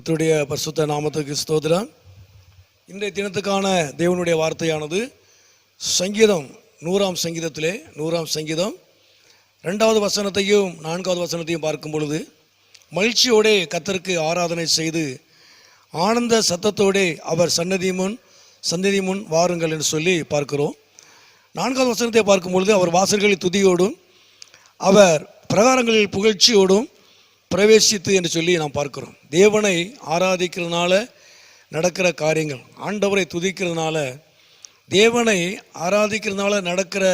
கர்த்தருடைய பரிசுத்த நாமத்துக்கு ஸ்தோத்திரம். இன்றைய தினத்துக்கான தேவனுடைய வார்த்தையானது சங்கீதம் நூறாம் சங்கீதத்திலே நூறாம் சங்கீதம். ரெண்டாவது வசனத்தையும் நான்காவது வசனத்தையும் பார்க்கும் பொழுது மகிழ்ச்சியோடே கத்தருக்கு ஆராதனை செய்து ஆனந்த சத்தத்தோடே அவர் சன்னதி முன் சந்ததி முன் வாருங்கள் என்று சொல்லி பார்க்கிறோம். நான்காவது வசனத்தை பார்க்கும் பொழுது அவர் வாசல்களில் துதியோடும் அவர் பிரகாரங்களில் புகழ்ச்சியோடும் பிரவேசித்து என்று சொல்லி நாம் பார்க்கிறோம். தேவனை ஆராதிக்கிறதுனால நடக்கிற காரியங்கள் ஆண்டவரை துதிக்கிறதுனால தேவனை ஆராதிக்கிறதுனால நடக்கிற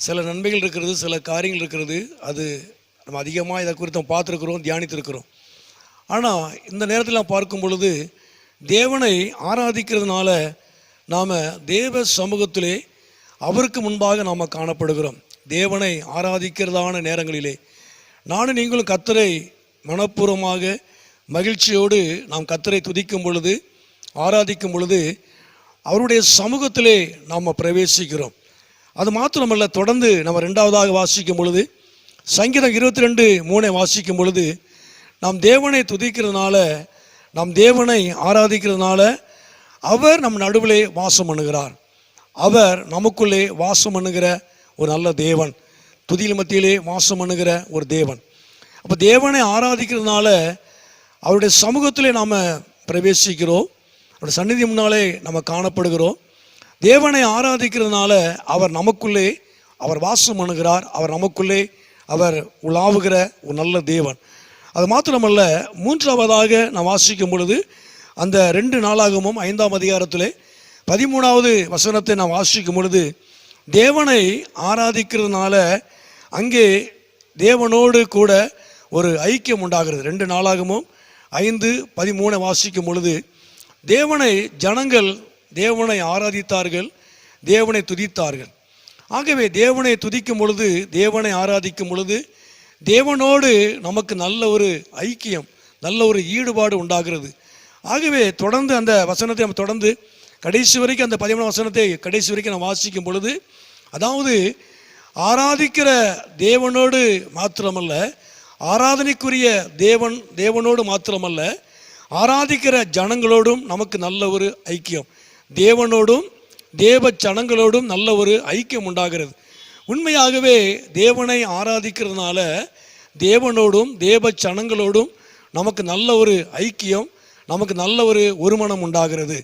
சில நன்மைகள் இருக்கிறது சில காரியங்கள் இருக்கிறது. அது நம்ம அதிகமாக இதை குறித்து பார்த்துருக்குறோம் தியானித்திருக்கிறோம். ஆனால் இந்த நேரத்தில் நாம் பார்க்கும் பொழுது தேவனை ஆராதிக்கிறதுனால நாம் தேவ சமூகத்திலே அவருக்கு முன்பாக நாம் காணப்படுகிறோம். தேவனை ஆராதிக்கிறதான நேரங்களிலே. நானும் நீங்களும் கத்தரை மனப்பூர்வமாக மகிழ்ச்சியோடு நாம் கத்தரை துதிக்கும் பொழுது ஆராதிக்கும் பொழுது அவருடைய சமூகத்திலே நாம் பிரவேசிக்கிறோம். அது மாத்திரமல்ல தொடர்ந்து நம்ம ரெண்டாவதாக வாசிக்கும் பொழுது சங்கீதம் இருபத்தி ரெண்டு மூணை வாசிக்கும் பொழுது நாம் தேவனை துதிக்கிறதுனால நாம் தேவனை ஆராதிக்கிறதுனால அவர் நம் நடுவிலே வாசம் பண்ணுகிறார். அவர் நமக்குள்ளே வாசம் பண்ணுகிற ஒரு நல்ல தேவன். துதியில் மத்தியிலே வாசம் பண்ணுகிற ஒரு தேவன். அப்போ தேவனை ஆராதிக்கிறதுனால அவருடைய சமூகத்திலே நாம் பிரவேசிக்கிறோம். அவருடைய சந்நிதி முன்னாலே நம்ம காணப்படுகிறோம். தேவனை ஆராதிக்கிறதுனால அவர் நமக்குள்ளே அவர் வாசம் பண்ணுகிறார். அவர் நமக்குள்ளே அவர் உலாவுகிற ஒரு நல்ல தேவன். அது மாத்திரமல்ல மூன்றாவதாக நான் வாசிக்கும் பொழுது அந்த ரெண்டு நாளாகவும் ஐந்தாம் அதிகாரத்திலே பதிமூணாவது வசனத்தை நான் வாசிக்கும் பொழுது தேவனை ஆராதிக்கிறதுனால அங்கே தேவனோடு கூட ஒரு ஐக்கியம் உண்டாகிறது. ரெண்டு நாளாகவும் ஐந்து பதிமூணை வாசிக்கும் பொழுது தேவனை ஜனங்கள் தேவனை ஆராதித்தார்கள் தேவனை துதித்தார்கள். ஆகவே தேவனை துதிக்கும் பொழுது தேவனை ஆராதிக்கும் பொழுது தேவனோடு நமக்கு நல்ல ஒரு ஐக்கியம் நல்ல ஒரு ஈடுபாடு உண்டாகிறது. ஆகவே தொடர்ந்து அந்த வசனத்தை நம்ம தொடர்ந்து கடைசி வரைக்கும் அந்த பதிமூணு வசனத்தை கடைசி வரைக்கும் நான் வாசிக்கும் பொழுது அதாவது ஆராதிக்கிற தேவனோடு மாத்திரமல்ல ஆராதனைக்குரிய தேவன் தேவனோடு மாத்திரமல்ல ஆராதிக்கிற ஜனங்களோடும் நமக்கு நல்ல ஒரு ஐக்கியம். தேவனோடும் தேவ ஜனங்களோடும் நல்ல ஒரு ஐக்கியம் உண்டாகிறது. உண்மையாகவே தேவனை ஆராதிக்கிறதுனால தேவனோடும் தேவ ஜனங்களோடும் நமக்கு நல்ல ஒரு ஐக்கியம் நமக்கு நல்ல ஒரு ஒருமனம் உண்டாகிறது.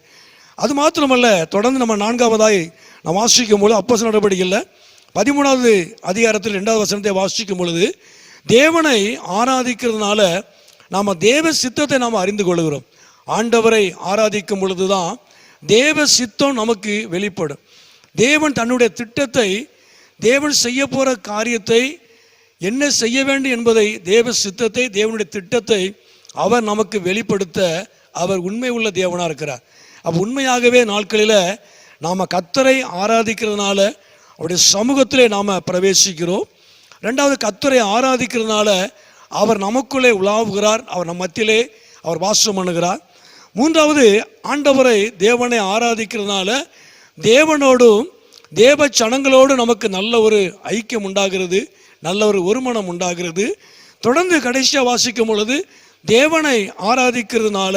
அது மாத்திரமல்ல தொடர்ந்து நம்ம நான்காவதாய் நாம் வாசிக்கும் பொழுது அப்போ நடவடிக்கையில் பதிமூணாவது அதிகாரத்தில் ரெண்டாவது வசனத்தை வாசிக்கும் பொழுது தேவனை ஆராதிக்கிறதுனால நாம் தேவ சித்தத்தை நாம் அறிந்து கொள்கிறோம். ஆண்டவரை ஆராதிக்கும் பொழுது தான் தேவ சித்தம் நமக்கு வெளிப்படும். தேவன் தன்னுடைய திட்டத்தை தேவன் செய்ய போகிற காரியத்தை என்ன செய்ய வேண்டும் என்பதை தேவ சித்தத்தை தேவனுடைய திட்டத்தை அவர் நமக்கு வெளிப்படுத்த அவர் உண்மை உள்ள தேவனாக இருக்கிறார். அப்போ உண்மையாகவே நாட்களில் நாம் கத்தரை ஆராதிக்கிறதுனால அவருடைய சமூகத்திலே நாம் பிரவேசிக்கிறோம். ரெண்டாவது கத்தரை ஆராதிக்கிறதுனால அவர் நமக்குள்ளே உலாவுகிறார் அவர் நம் மத்தியிலே அவர் வாசம் பண்ணுகிறார். மூன்றாவது ஆண்டவரை தேவனை ஆராதிக்கிறதுனால தேவனோடும் தேவ சனங்களோடு நமக்கு நல்ல ஒரு ஐக்கியம் உண்டாகிறது நல்ல ஒரு ஒருமனம் உண்டாகிறது. தொடர்ந்து கடைசியாக வாசிக்கும் பொழுது தேவனை ஆராதிக்கிறதுனால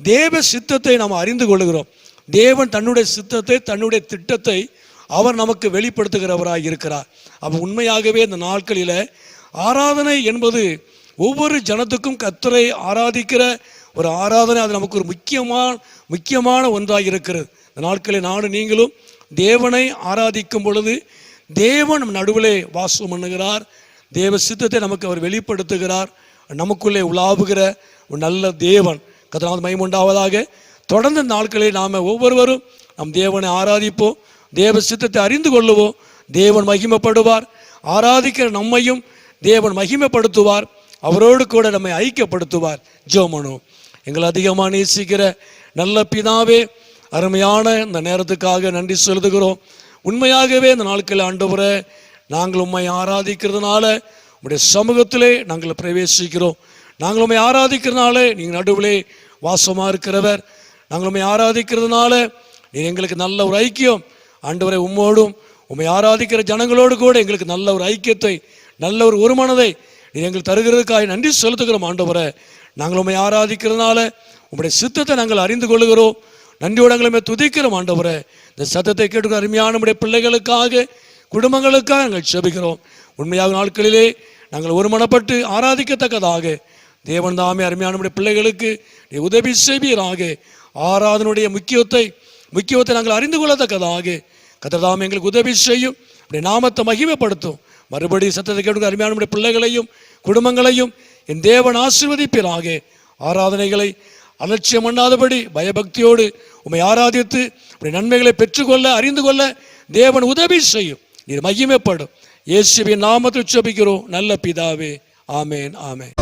தேவ சித்தத்தை நாம் அறிந்து கொள்கிறோம். தேவன் தன்னுடைய சித்தத்தை தன்னுடைய திட்டத்தை அவர் நமக்கு வெளிப்படுத்துகிறவராக இருக்கிறார். அப்போ உண்மையாகவே இந்த நாட்களில் ஆராதனை என்பது ஒவ்வொரு ஜனத்துக்கும் கத்தரை ஆராதிக்கிற ஒரு ஆராதனை அது நமக்கு ஒரு முக்கியமான முக்கியமான ஒன்றாக இருக்கிறது. இந்த நாட்களில் நானும் நீங்களும் தேவனை ஆராதிக்கும் பொழுது தேவன் நம் நடுவிலே வாசம் பண்ணுகிறார். தேவ சித்தத்தை நமக்கு அவர் வெளிப்படுத்துகிறார். நமக்குள்ளே உலாவுகிற ஒரு நல்ல தேவன். கதனாவது உண்டாவதாக. தொடர்ந்து இந்த நாட்களில் நாம் ஒவ்வொருவரும் நம் தேவனை ஆராதிப்போம். தேவ சித்தத்தை அறிந்து கொள்ளுவோம். தேவன் மகிமைப்படுவார். ஆராதிக்கிற நம்மையும் தேவன் மகிமைப்படுத்துவார். அவரோடு கூட நம்மை ஐக்கியப்படுத்துவார். ஜோமனு எங்களை அதிகமாக நேசிக்கிற நல்ல பிதாவே அருமையான இந்த நேரத்துக்காக நன்றி செலுத்துகிறோம். உண்மையாகவே இந்த நாட்கள் ஆண்டவரை நாங்கள் உண்மை ஆராதிக்கிறதுனால உங்களுடைய சமூகத்திலே நாங்கள் பிரவேசிக்கிறோம். நாங்கள் உண்மை ஆராதிக்கிறதுனால நீங்கள் நடுவிலே வாசமாக இருக்கிறவர். நாங்கள் உண்மை ஆராதிக்கிறதுனால நீர் எங்களுக்கு நல்ல ஒரு ஐக்கியம். ஆண்டவரை உம்மோடும் உண்மை ஆராதிக்கிற ஜனங்களோடு கூட எங்களுக்கு நல்ல ஒரு ஐக்கியத்தை நல்ல ஒரு ஒருமனதை நீர் எங்களுக்கு தருகிறதுக்காக நன்றி செலுத்துகிறோம் ஆண்டவரை. நாங்கள் உண்மை ஆராதிக்கிறதுனால உங்களுடைய சித்தத்தை நாங்கள் அறிந்து கொள்கிறோம். நன்றியோடு எங்களை துதிக்கிறோம் ஆண்டவரை. இந்த சத்தத்தை கேட்டு அருமையான நம்முடைய பிள்ளைகளுக்காக குடும்பங்களுக்காக நாங்கள் செபிக்கிறோம். உண்மையாக நாட்களிலே நாங்கள் ஒருமனப்பட்டு ஆராதிக்கத்தக்கதாக தேவன் தாமே அருமையானுடைய பிள்ளைகளுக்கு நீ உதவி செய்வீராக. ஆராதனுடைய முக்கியத்தை முக்கியத்தை நாங்கள் அறிந்து கொள்ளத்தக்கதாக. கத்ததாம் எங்களுக்கு உதவி செய்யும் அப்படி நாமத்தை மகிமைப்படுத்தும். மறுபடி சத்தத்தை கேட்டு அருமையான பிள்ளைகளையும் குடும்பங்களையும் என் தேவன் ஆசிர்வதிப்பீராக. ஆராதனைகளை அலட்சியம் பண்ணாதபடி பயபக்தியோடு உண்மை ஆராதித்து அப்படி நன்மைகளை பெற்றுக்கொள்ள அறிந்து கொள்ள தேவன் உதவி செய்யும். நீர் மகிமைப்படும். இயேசுவின் நாமத்தில் உச்சபிக்கிறோம் நல்ல பிதாவே. ஆமேன் ஆமேன்.